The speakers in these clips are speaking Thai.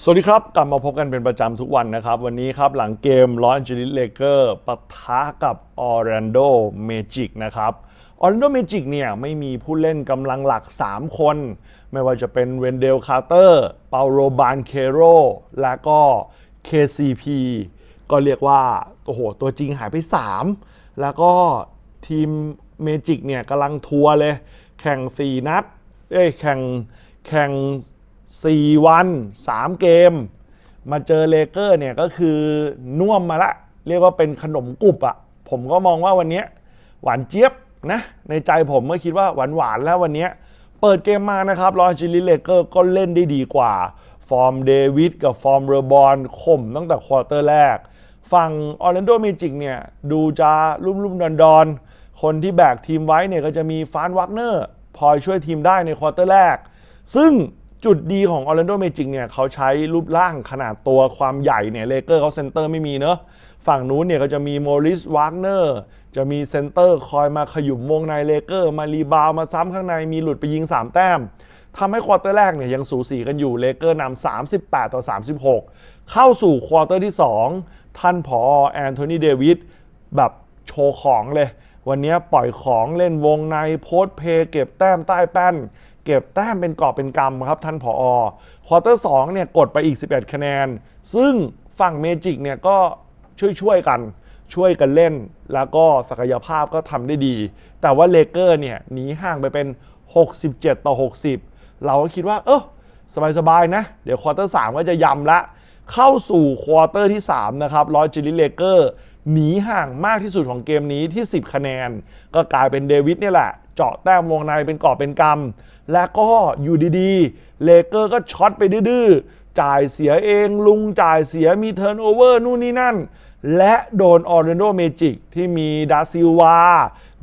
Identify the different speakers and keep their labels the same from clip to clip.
Speaker 1: สวัสดีครับ กลับมาพบกันเป็นประจำทุกวันนะครับ วันนี้ครับหลังเกมลอ s แอนเจลิสเลเกอร์ปะทะกับออร์แลนโดเมจิกนะครับออร์แลนโดเมจิกเนี่ยไม่มีผู้เล่นกำลังหลัก 3 คน ไม่ว่าจะเป็นเวนเดลคาร์เตอร์เปาโรบานเคโรและก็ KCP ก็เรียกว่าโอ้โหตัวจริงหายไป 3 แล้วก็ทีมเมจิกเนี่ยกำลังทัวร์เลย แข่ง 4 นัดเอ้ยแข่งแข่ง 4 วัน 3 เกม มาเจอเลเกอร์เนี่ยก็คือน่วมมาละ เรียกว่าเป็นขนมกรุบอะ่ะ ผมก็มองว่าวันนี้หวานเจี๊ยบนะ ในใจผมก็คิดว่าหวานหวานแล้ววันนี้เปิดเกมมานะครับลอจิลิเลเกอร์ก็เล่นได้ดีกว่า ฟอร์มเดวิดกับฟอร์มเรบอนข่มตั้งแต่ควอเตอร์แรก ฝั่งออร์แลนโดเมจิกเนี่ย ดูจะรุ่มรุ่มดอนดอนๆ คนที่แบกทีมไว้เนี่ยก็จะมีฟานวักเนอร์พอช่วยทีมได้ในควอเตอร์แรก ซึ่ง จุดดีของออร์แลนโดเมจิกเนี่ยเขาใช้รูปร่างขนาดตัวความใหญ่เนี่ยเลเกอร์เขาเซนเตอร์ไม่มีเนอะฝั่งนู้นเนี่ยก็จะมีโมริสวากเนอร์จะมีเซนเตอร์คอยมาขยุมวงในเลเกอร์ มารีบาวมาซ้ำข้างในมีหลุดไปยิง 3 แต้มทำให้ควอเตอร์แรกเนี่ยยังสูสีกันอยู่เลเกอร์นำ38 ต่อ 36 เข้าสู่ควอเตอร์ที่ 2 ท่านผอแอนโทนีเดวิดแบบโชว์ของเลย วันนี้ปล่อยของเล่นวงในโพสต์เพย์เก็บแต้มใต้แป้น เก็บแต้มเป็นกอบเป็นกำครับท่านผอควอเตอร์2เนี่ยกดไปอีก 11 คะแนน ซึ่งฝั่งเมจิกเนี่ยก็ช่วยๆกันช่วยกันเล่น แล้วก็ศักยภาพก็ทำได้ดี แต่ว่าเลเกอร์เนี่ยหนีห่างไปเป็น 67 ต่อ 60 เราก็คิดว่า เออสบายๆนะ เดี๋ยวควอเตอร์3ก็จะยำละ เข้าสู่ควอเตอร์ที่ 3 นะครับลอจิลิเลเกอร์ หนีห่างมากที่สุดของเกมนี้ที่ 10 คะแนน ก็กลายเป็นเดวิดเนี่ยแหละ เจาะแต้มวงในเป็นกอบเป็นกำและก็อยู่ดีๆ เลเกอร์ก็ช็อตไปดื้อจ่ายเสียเองลุงจ่ายเสียมีเทิร์นโอเวอร์นู่นนี่นั่น และโดนออร์เรนโดเมจิกที่มีดาซิลวา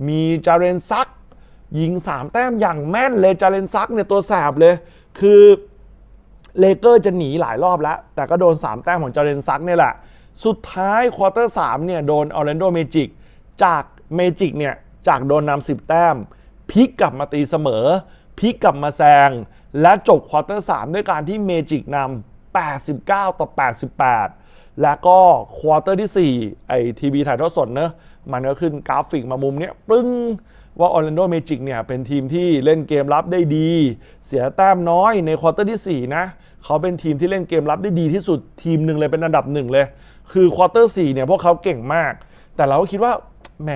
Speaker 1: มีจาเรนซักยิง 3 แต้มอย่างแม่นเลยจาเรนซักเนี่ยตัวแสบเลย คือเลเกอร์จะหนีหลายรอบแล้ว แต่ก็โดน 3 แต้มของจาเรนซักเนี่ยแหละ สุดท้ายควอเตอร์3เนี่ยโดนออร์แลนโดเมจิกจากเมจิกเนี่ยจากโดนนำ10แต้มพลิกกลับมาตีเสมอพลิกกลับมาแซง และจบควอเตอร์3ด้วยการที่เมจิกนำ89 ต่อ 88 แล้วก็ควอเตอร์ที่ 4 ไอทีวีถ่ายทอดสดเนอะมันก็ขึ้นกราฟิกมามุมเนี้ยปึ้งว่าออร์แลนโดเมจิกเนี่ยเป็นทีมที่เล่นเกมรับได้ดี เสียแต้มน้อยในควอเตอร์ที่ 4 นะ เขาเป็นทีมที่เล่นเกมรับได้ดีที่สุดทีมหนึ่งเลยเป็นอันดับหนึ่งเลย คือควอเตอร์4เนี่ยพวกเขาเก่งมาก แต่เราก็คิดว่าแหม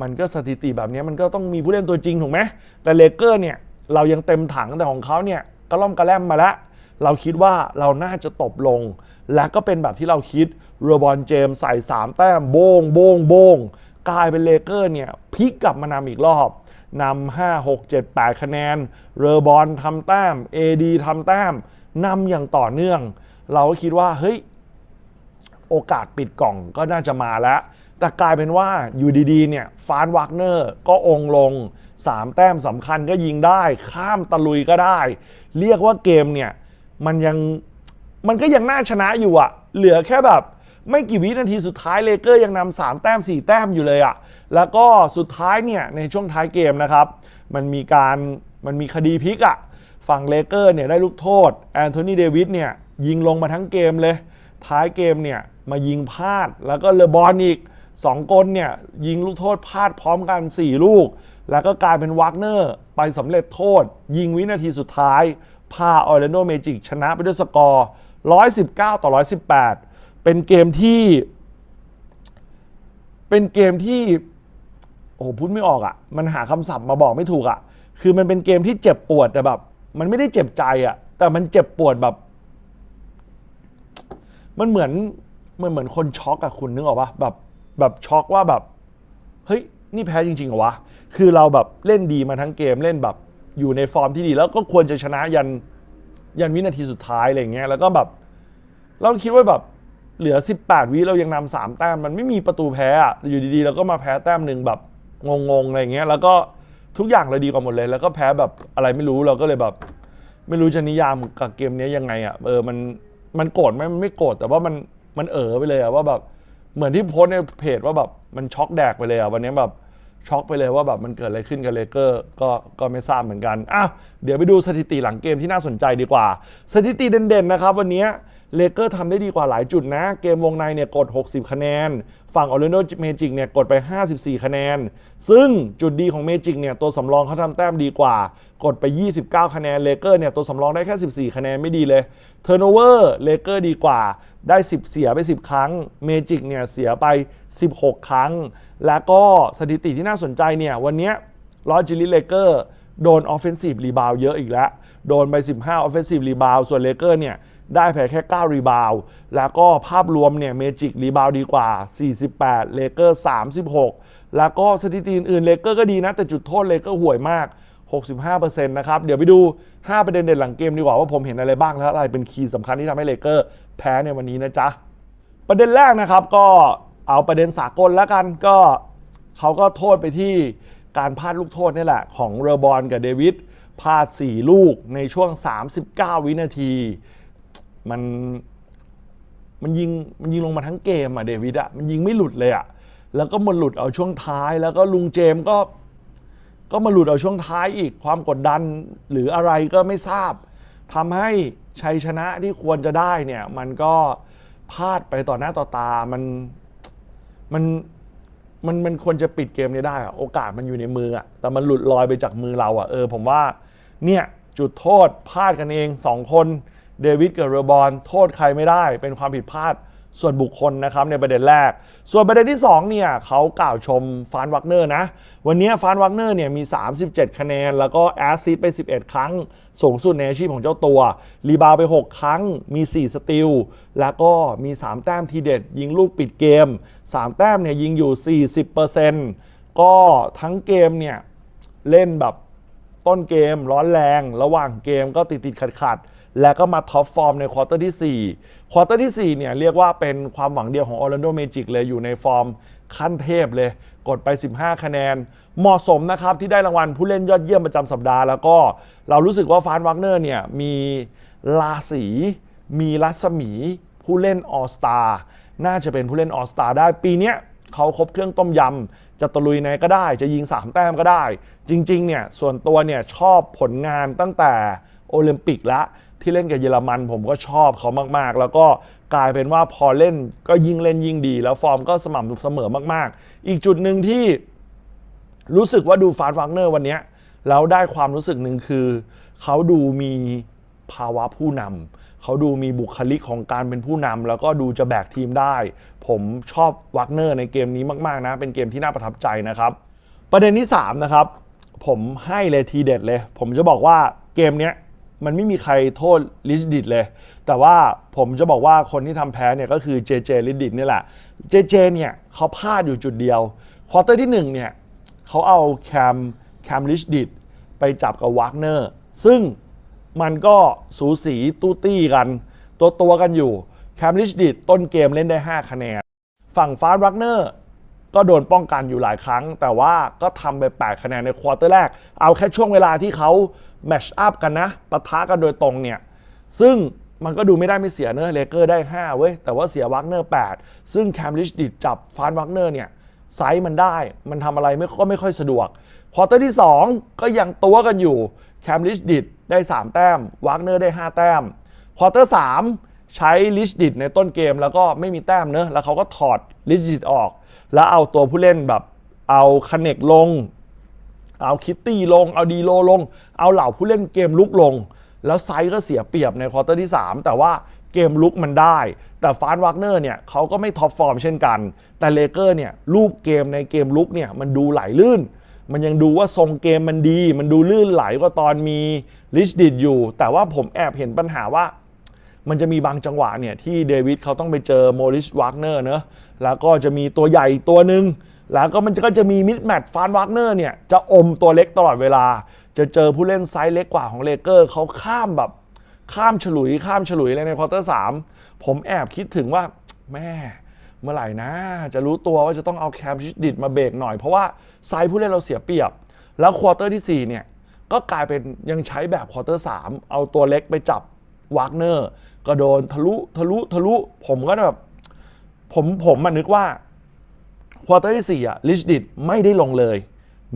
Speaker 1: มันก็สถิติแบบนี้มันก็ต้องมีผู้เล่นตัวจริงถูกไหมแต่เลเกอร์เนี่ยเรายังเต็มถังแต่ของเขาเนี่ยก็ล่อมกระแลมมาแล้วเราคิดว่าเราน่าจะตบลง และก็เป็นแบบที่เราคิดโรบอนเจมส์ใส่ 3 แต้มโบงโบงโบงกลายเป็นเลเกอร์เนี่ยพลิกกลับมานำอีกรอบนำ5 6 7 8 คะแนนเรอบอนทำแต้ม AD ทำแต้มนำอย่างต่อเนื่อง เราก็คิดว่าเฮ้ย โอกาสปิดกล่องก็น่าจะมาแล้ว แต่กลายเป็นว่าอยู่ดีๆเนี่ยฟานวักเนอร์ก็องลง 3 แต้มสำคัญก็ยิงได้ ข้ามตะลุยก็ได้ เรียกว่าเกมเนี่ยมันยังมันก็ยังน่าชนะอยู่อะเหลือแค่แบบไม่กี่วินาทีสุดท้ายเลเกอร์ยังนำสามแต้ม 4 แต้มอยู่เลยอะแล้วก็สุดท้ายเนี่ยในช่วงท้ายเกมนะครับ มันมีการมันมีคดีพลิกอะฝั่งเลเกอร์เนี่ยได้ลูกโทษแอนโทนีเดวิดเนี่ยยิงลงมาทั้งเกมเลย ท้ายเกมเนี่ย มายิงพลาด แล้วก็เลบอนอีก2กลเนี่ยยิงลูกโทษพลาดพร้อมกัน 4 ลูก แล้วก็กลายเป็นวักเนอร์ไปสำเร็จโทษ ยิงวินาทีสุดท้าย พาออร์แลนโดเมจิกชนะไปด้วยสกอร์ 119 ต่อ 118 เป็นเกมที่ เป็นเกมที่ โอ้โหพูดไม่ออกอะ่ะ มันหาคำศัพท์มาบอกไม่ถูกอะ่ะ คือมันเป็นเกมที่เจ็บปวดแต่แบบ มันไม่ได้เจ็บใจอะ่ะ แต่มันเจ็บปวดแบบ มันเหมือน เหมือนเหมือนคนช็อกอะคุณนึกออกปะแบบแบบช็อกว่าแบบเฮ้ยนี่แพ้จริงๆเหรอวะคือเราแบบเล่นดีมาทั้งเกมเล่นแบบอยู่ในฟอร์มที่ดี แล้วก็ควรจะชนะยันยันวินาทีสุดท้ายอะไรเงี้ยแล้วก็แบบเราคิดว่าแบบเหลือ 18 วิเรายังนำสามแต้มมันไม่มีประตูแพ้อะอยู่ดีๆเราก็มาแพ้แต้มหนึ่งแบบงงๆอะไรเงี้ยแล้วก็ทุกอย่างเราดีกว่าหมดเลย แล้วก็แพ้แบบอะไรไม่รู้เราก็เลยแบบ ไม่รู้จะนิยามกับเกมนี้ยังไงอะเออมันมันโกรธไหมมันไม่โกรธแต่ว่ามัน มันเออไปเลยอะว่าแบบเหมือนที่โพสในเพจว่าแบบมันช็อกแดกไปเลยอะวันนี้แบบช็อกไปเลยว่าแบบมันเกิดอะไรขึ้นกับเลเกอร์ก็ก็ไม่ทราบเหมือนกันอะเดี๋ยวไปดูสถิติหลังเกมที่น่าสนใจดีกว่า สถิติเด่นๆนะครับ วันนี้เลเกอร์ทำได้ดีกว่าหลายจุดนะ เกมวงในเนี่ยกด 60 คะแนน ฝั่งออร์ a นโดเมจิกเนี่ยกดไป 54 คะแนน ซึ่งจุดดีของเมจิกเนี่ยตัวสำรองเขาทำแต้มดีกว่า กดไป 29 คะแนนเลเกอร์เนี่ยตัวสำรองได้แค่ 14 คะแนนไม่ดีเลยเทอร์โนเวอร์เลเกอร์ดีกว่า ได้ 10 เสียไป 10 ครั้งเมจิกเนี่ยเสียไป 16 ครั้ง แล้วก็สถิติที่น่าสนใจเนี่ยวันนี้ลอจิลิเลเกอร์โดนออฟเฟนซีฟรีบาวเยอะอีกแล้ว โดนไป 15ออฟเฟนซีฟรีบาวส่วนเลเกอร์เนี่ยได้แพ้แค่ 9 รีบาวแล้วก็ภาพรวมเนี่ยเมจิกรีบาวดีกว่า 48 เลเกอร์ 36 แล้วก็สถิติอื่นๆเลเกอร์ก็ดีนะ แต่จุดโทษเลเกอร์ห่วยมาก 65%นะครับ เดี๋ยวไปดู 5 ประเด็นเด่นหลังเกมดีกว่าว่าผมเห็นอะไรบ้างและอะไรเป็นคีย์สำคัญที่ทำให้เลเกอร์แพ้ในวันนี้นะจ๊ะ ประเด็นแรกนะครับก็เอาประเด็นสากลแล้วกันก็เขาก็โทษไปที่การพลาดลูกโทษนี่แหละ ของเรบอลกับเดวิดพลาด 4 ลูกในช่วง 39 วินาที มันมันยิงมันยิงลงมาทั้งเกมอะเดวิดอะมันยิงไม่หลุดเลยอะแล้วก็มาหลุดเอาช่วงท้าย แล้วก็ลุงเจมก็ ก็มาหลุดเอาช่วงท้ายอีกความกดดันหรืออะไรก็ไม่ทราบทำให้ชัยชนะที่ควรจะได้เนี่ยมันก็พลาดไปต่อหน้าต่อตามันมันมันมันควรจะปิดเกมนี้ได้อะโอกาสมันอยู่ในมืออะแต่มันหลุดลอยไปจากมือเราอะเออผมว่าเนี่ยจุดโทษพลาดกันเองสองคนเดวิดกับเรบอลโทษใครไม่ได้เป็นความผิดพลาด ส่วนบุคคลนะครับในประเด็นแรก ส่วนประเด็นที่ 2 เนี่ยเขากล่าวชมฟานวักเนอร์นะ วันนี้ฟานวักเนอร์เนี่ยมี 37 คะแนน แล้วก็แอสซิสต์ไป 11 ครั้ง สูงสุดในอาชีพของเจ้าตัว รีบาวไป 6 ครั้ง มี 4 สติล แล้วก็มี 3 แต้มทีเด็ด ยิงลูกปิดเกม 3 แต้มเนี่ยยิงอยู่ 40%ก็ทั้งเกมเนี่ยเล่นแบบต้นเกมร้อนแรง ระหว่างเกมก็ติดติดขัดขัดๆ แล้วก็มาท็อปฟอร์มในควอเตอร์ที่4ควอเตอร์ที่ 4 เนี่ยเรียกว่าเป็นความหวังเดียวของออร์ a นโดเมจิกเลยอยู่ในฟอร์มขั้นเทพเลย กดไป 15 คะแนน เหมาะสมนะครับ ที่ได้รางวัลผู้เล่นยอดเยี่ยมประจำสัปดาห์ แล้วก็เรารู้สึกว่าฟานวักเนอร์เนี่ยมีราศีมีรัศมีผู้เล่นออสตาน่าจะเป็นผู้เล่นออสตาได้ปีนี้เขาครบเครื่องต้มยำ จะตะลุยในก็ได้ จะยิง 3 แต้มก็ได้ จริง ๆ เนี่ย ส่วนตัวเนี่ยชอบผลงานตั้งแต่โอลิมปิกละ ที่เล่นกับเยอรมันผมก็ชอบเขามากๆ แล้วก็กลายเป็นว่าพอเล่นก็ยิ่งเล่นยิ่งดี แล้วฟอร์มก็สม่ำเสมอมากๆ อีกจุดหนึ่งที่รู้สึกว่าดูฟาร์ฟักเนอร์วันนี้แล้วได้ความรู้สึกหนึ่งคือ เขาดูมีภาวะผู้นำเขาดูมีบุคลิกของการเป็นผู้นำแล้วก็ดูจะแบกทีมได้ ผมชอบวักเนอร์ในเกมนี้มาก ๆ นะ เป็นเกมที่น่าประทับใจนะครับ ประเด็นที่ 3 นะครับ ผมให้เลยทีเด็ดเลย ผมจะบอกว่าเกมเนี้ย มันไม่มีใครโทษลิชดิดเลย แต่ว่าผมจะบอกว่าคนที่ทำแพ้เนี่ยก็คือเจเจลิชดิดนี่แหละ เจเจเนี่ยเขาพลาดอยู่จุดเดียว ควอเตอร์ที่ 1 เนี่ยเขาเอาแคมแคมลิชดิดไปจับกับวากเนอร์ ซึ่งมันก็สูสีตู้ตี้กัน ตัวตัวกันอยู่ แคมลิชดิดต้นเกมเล่นได้ 5 คะแนน ฝั่งฟาร์รักเนอร์ก็โดนป้องกันอยู่หลายครั้ง แต่ว่าก็ทำไป 8 คะแนนในควอเตอร์แรก เอาแค่ช่วงเวลาที่เขา แมชอัพกันนะปะทะกันโดยตรงเนี่ย ซึ่งมันก็ดูไม่ได้ไม่เสียเนอะเลเกอร์ได้ 5 เว้ย แต่ว่าเสียวักเนอร์ 8 ซึ่งแคมลิชดิดจับฟานวักเนอร์เนี่ยไซส์มันได้ มันทำอะไรไม่ก็ไม่ค่อยสะดวก ควอเตอร์ที่ 2 ก็ยังตัวกันอยู่ แคมลิชดิดได้ 3 แต้ม วักเนอร์ได้ 5 แต้ม ควอเตอร์3ใช้ลิชดิดในต้นเกมแล้วก็ไม่มีแต้มเนอะแล้วเขาก็ถอดลิชดิดออก แล้วเอาตัวผู้เล่นแบบเอาคเนกลง เอาคิตตี้ลง เอาดีโลลง เอาเหล่าผู้เล่นเกมลุกลง แล้วไซก็เสียเปรียบในควอเตอร์ที่ 3 แต่ว่าเกมลุกมันได้ แต่ฟานวักเนอร์เนี่ยเขาก็ไม่ท็อปฟอร์มเช่นกัน แต่เลเกอร์เนี่ยรูปเกมในเกมลุกเนี่ยมันดูไหลลื่น มันยังดูว่าทรงเกมมันดี มันดูลื่นไหลกว่าตอนมีลิชดิดอยู่ แต่ว่าผมแอบเห็นปัญหาว่ามันจะมีบางจังหวะเนี่ยที่เดวิดเขาต้องไปเจอโมริสวากเนอร์เนอะแล้วก็จะมีตัวใหญ่ตัวหนึ่ง แล้วก็มันก็จะมีมิดแมทฟานวากเนอร์เนี่ยจะอมตัวเล็กตลอดเวลา จะเจอผู้เล่นไซส์เล็กกว่าของเลเกอร์เขาข้ามแบบข้ามฉลุยข้ามฉลุยเลยในควอเตอร์สามผมแอบคิดถึงว่าแม่เมื่อไหร่นะ จะรู้ตัวว่าจะต้องเอาแคมชิดดิดมาเบรกหน่อย เพราะว่าไซส์ผู้เล่นเราเสียเปรียบ แล้วควอเตอร์ที่สี่เนี่ยก็กลายเป็นยังใช้แบบควอเตอร์สามเอาตัวเล็กไปจับวากเนอร์ก็โดนทะลุทะลุทะลุผมก็แบบผมผมมันนึกว่า ควอเตอร์ที่ 4 อะลิชดิดไม่ได้ลงเลย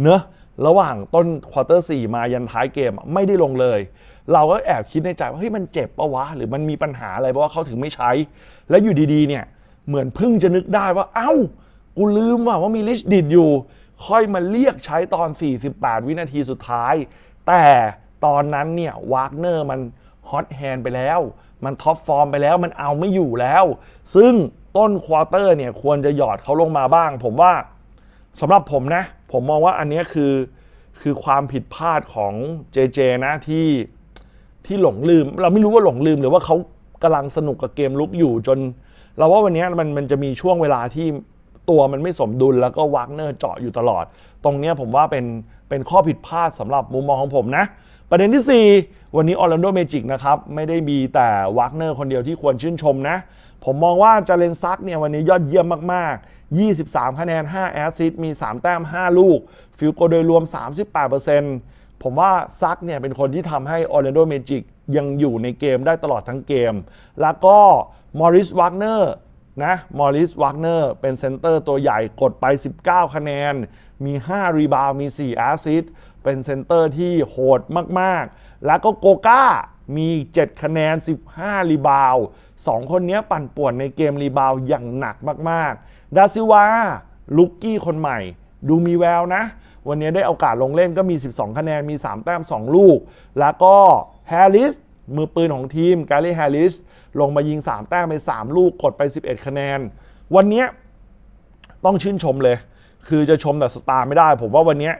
Speaker 1: เนอะระหว่างต้นควอเตอร์4มายันท้ายเกมไม่ได้ลงเลย เราก็แอบคิดในใจว่าเฮ้ยมันเจ็บปะวะ หรือมันมีปัญหาอะไรเพราะว่าเขาถึงไม่ใช้ แล้วอยู่ดีๆ เนี่ยเหมือนเพิ่งจะนึกได้ว่าเอ้า กูลืมว่าว่ามีลิชดิดอยู่ ค่อยมาเรียกใช้ตอน 48 วินาทีสุดท้าย แต่ตอนนั้นเนี่ยวากเนอร์มันฮอตแฮนด์ไปแล้ว มันท็อปฟอร์มไปแล้วมันเอาไม่อยู่แล้ว ซึ่ง ต้นควอเตอร์เนี่ยควรจะหยอดเขาลงมาบ้าง ผมว่าสำหรับผมนะ ผมมองว่าอันนี้คือคือความผิดพลาดของ JJ นะที่ที่หลงลืม เราไม่รู้ว่าหลงลืมหรือว่าเขากำลังสนุกกับเกมลุกอยู่จน เราว่าวันนี้มันมันจะมีช่วงเวลาที่ตัวมันไม่สมดุลแล้วก็วากเนอร์เจาะอยู่ตลอด ตรงนี้ผมว่าเป็นเป็นข้อผิดพลาดสำหรับมุมมองของผมนะ ประเด็นที่ 4 วันนี้ออร์แลนโดเมจิกนะครับ ไม่ได้มีแต่วากเนอร์คนเดียวที่ควรชื่นชมนะ ผมมองว่าจาเลนซักเนี่ยวันนี้ยอดเยี่ยมมาก ๆ 23 คะแนน 5 แอสซิสต์มี 3 แต้ม 5 ลูก ฟิลโกโดยรวม 38%ผมว่าซักเนี่ยเป็นคนที่ทำให้ออร์แลนโดเมจิกยังอยู่ในเกมได้ตลอดทั้งเกม แล้วก็มอริสวากเนอร์นะมอริสวากเนอร์เป็นเซนเตอร์ตัวใหญ่กดไป 19 คะแนน มี 5 รีบาวมี 4 แอสซิสต์เป็นเซนเตอร์ที่โหดมาก ๆ แล้วก็โกก้า มี7คะแนน 15 รีบาวสองคนนี้ปั่นป่วนในเกมรีบาวอย่างหนักมากๆ ดาซิวาลุกกี้คนใหม่ ดูมีแววนะ วันนี้ได้โอกาสลงเล่นก็มี 12 คะแนน มี 3 แต้ม 2 ลูก แล้วก็แฮร์ริสมือปืนของทีมกาเลแฮร์ริสลงมายิง 3 แต้มไป 3 ลูกกดไป 11 คะแนน วันนี้ต้องชื่นชมเลย คือจะชมแต่สตาร์ไม่ได้ ผมว่าวันนี้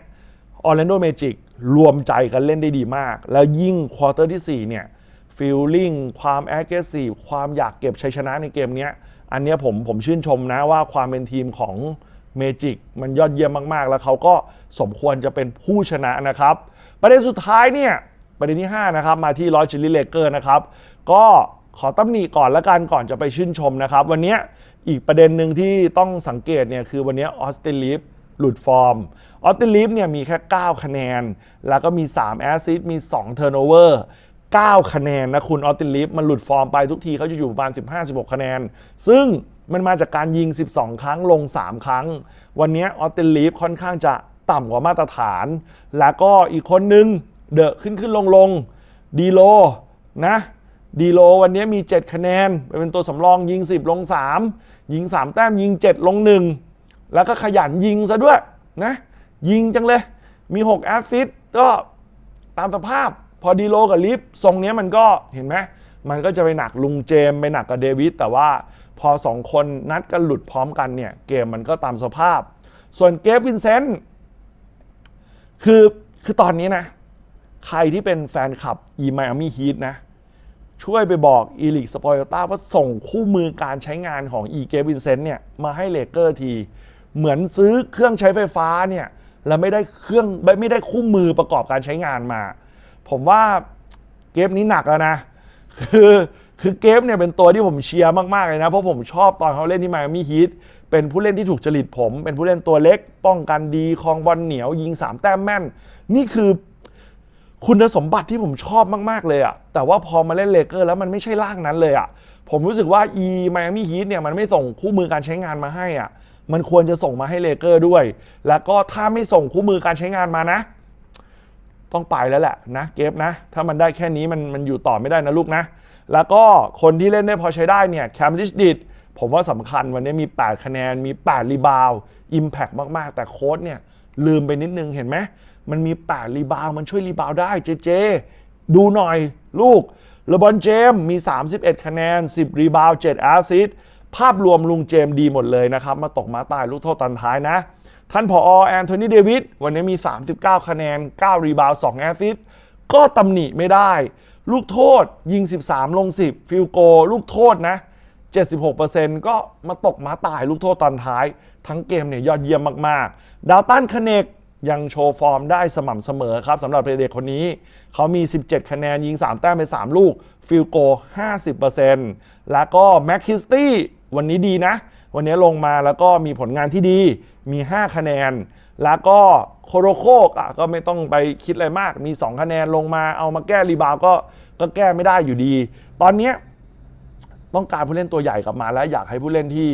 Speaker 1: ออร์แลนโดเมจิกรวมใจกันเล่นได้ดีมาก แล้วยิ่งควอเตอร์ที่ 4 เนี่ยฟิลลิ่งความแอคทีฟความอยากเก็บชัยชนะในเกมนี้อันนี้ผมผมชื่นชมนะว่าความเป็นทีมของเมจิกมันยอดเยี่ยมมาก ๆ แล้วเขาก็สมควรจะเป็นผู้ชนะนะครับ ประเด็นสุดท้ายเนี่ยประเด็นที่ 5 นะครับ มาที่ลอชิลิเลเกอร์นะครับ ก็ขอตำหนิก่อนละกันก่อนจะไปชื่นชมนะครับ วันนี้อีกประเด็นหนึ่งที่ต้องสังเกตเนี่ยคือวันนี้ออสตินลิฟ หลุดฟอร์มออสตินลิฟเนี่ยมีแค่ 9 คะแนน แล้วก็มี 3 แอสซิสต์มี 2 เทอร์โนเวอร์9คะแนนนะคุณออสตินลิฟมันหลุดฟอร์มไปทุกทีเขาจะอยู่ประมาณ 15-16 คะแนน ซึ่งมันมาจากการยิง 12 ครั้งลง 3 ครั้ง วันนี้ออสตินลิฟค่อนข้างจะต่ำกว่ามาตรฐาน แล้วก็อีกคนนึงเดอะขึ้นขึ้นลงลงดีโลนะดีโลวันนี้มี 7 คะแนน เป็นตัวสำรองยิง 10 ลง 3 ยิง 3 แต้มยิง 7 ลง 1 แล้วก็ขยันยิงซะด้วยนะยิงจังเลย มี 6 แอสซิสต์ก็ตามสภาพพอดีโลกับลิฟทรงนี้มันก็เห็นไหมมันก็จะไปหนักลุงเจมไปหนักกับเดวิดแต่ว่าพอสองคนนัดกันหลุดพร้อมกันเนี่ย เกมมันก็ตามสภาพ ส่วนเกฟวินเซนต์คือคือตอนนี้นะ ใครที่เป็นแฟนคลับอีไมอามี่ฮีทนะ ช่วยไปบอกอีลิกสปอยต้าว่าส่งคู่มือการใช้งานของอีเกฟวินเซนต์เนี่ย มาให้เลเกอร์ที เหมือนซื้อเครื่องใช้ไฟฟ้าเนี่ยแล้วไม่ได้เครื่องไม่ได้คู่มือประกอบการใช้งานมา ผมว่าเกมนี้หนักแล้วนะ คือคือเกมเนี่ยเป็นตัวที่ผมเชียร์มากๆเลยนะ เพราะผมชอบตอนเขาเล่นที่มามี่ฮีทเป็นผู้เล่นที่ถูกจริตผม เป็นผู้เล่นตัวเล็ก ป้องกันดีคลองบอลเหนียวยิงสามแต้มแม่น นี่คือคุณสมบัติที่ผมชอบมากๆเลยอะแต่ว่าพอมาเล่นเลเกอร์แล้วมันไม่ใช่ร่างนั้นเลยอะผมรู้สึกว่าอีมามี่ฮีทเนี่ยมันไม่ส่งคู่มือการใช้งานมาให้อะ มันควรจะส่งมาให้เลเกอร์ด้วย แล้วก็ถ้าไม่ส่งคู่มือการใช้งานมานะ ต้องไปแล้วแหละนะเกฟนะ ถ้ามันได้แค่นี้มันมันอยู่ต่อไม่ได้นะลูกนะ แล้วก็คนที่เล่นได้พอใช้ได้เนี่ยแคมริชดิดผมว่าสำคัญวันนี้มี 8 คะแนนมี 8 รีบาวอิมแพกมาก ๆ แต่โค้ดเนี่ยลืมไปนิดนึงเห็นไหมมันมี 8 รีบาวมันช่วยรีบาวได้เจเจ ดูหน่อยลูกเลบอนเจมมี 31 คะแนน 10 รีบาว7แอสซิส ภาพรวมลุงเจมดีหมดเลยนะครับ มาตกมาตายลูกโทษตอนท้ายนะ ท่านผอแอนโทนีเดวิดวันนี้มี 39 คะแนน 9 รีบาวด์2แอสซิสต์ก็ตำหนิไม่ได้ ลูกโทษยิง 13 ลง 10 ฟิลโก ลูกโทษนะ 76%ก็มาตกมาตายลูกโทษตอนท้าย ทั้งเกมเนี่ยยอดเยี่ยมมากๆ ดาวตันคเนกยังโชว์ฟอร์มได้สม่ำเสมอครับสำหรับเด็กคนนี้ เขามี 17 คะแนนยิง 3 แต้มไป 3 ลูก ฟิลโก 50%แล้วก็แม็กคิสตี้ วันนี้ดีนะ วันนี้ลงมาแล้วก็มีผลงานที่ดี มี 5 คะแนน แล้วก็โคโรโคกอะก็ไม่ต้องไปคิดอะไรมาก มี 2 คะแนนลงมาเอามาแก้รีบาวด์ก็ก็แก้ไม่ได้อยู่ดี ตอนนี้ต้องการผู้เล่นตัวใหญ่กลับมา และอยากให้ผู้เล่นที่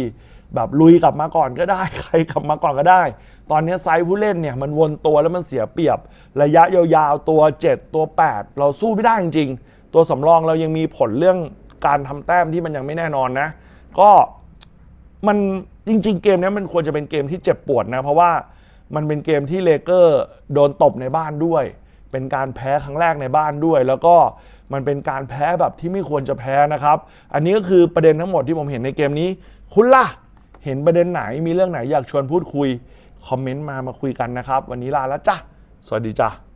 Speaker 1: แบบลุยกลับมาก่อนก็ได้ ใครกลับมาก่อนก็ได้ ตอนนี้ไซส์ผู้เล่นเนี่ยมันวนตัวแล้วมันเสียเปรียบ ระยะยาวๆตัว 7 ตัว 8 เราสู้ไม่ได้จริงๆ ตัวสำรองเรายังมีผลเรื่องการทำแต้มที่มันยังไม่แน่นอนนะ ก็มันจริง ๆ เกมนี้มันควรจะเป็นเกมที่เจ็บปวดนะ เพราะว่ามันเป็นเกมที่เลเกอร์โดนตบในบ้านด้วย เป็นการแพ้ครั้งแรกในบ้านด้วย แล้วก็มันเป็นการแพ้แบบที่ไม่ควรจะแพ้นะครับ อันนี้ก็คือประเด็นทั้งหมดที่ผมเห็นในเกมนี้ คุณล่ะ เห็นประเด็นไหนมีเรื่องไหนอยากชวนพูดคุย คอมเมนต์มามาคุยกันนะครับ วันนี้ลาแล้วจ้ะสวัสดีจ้ะ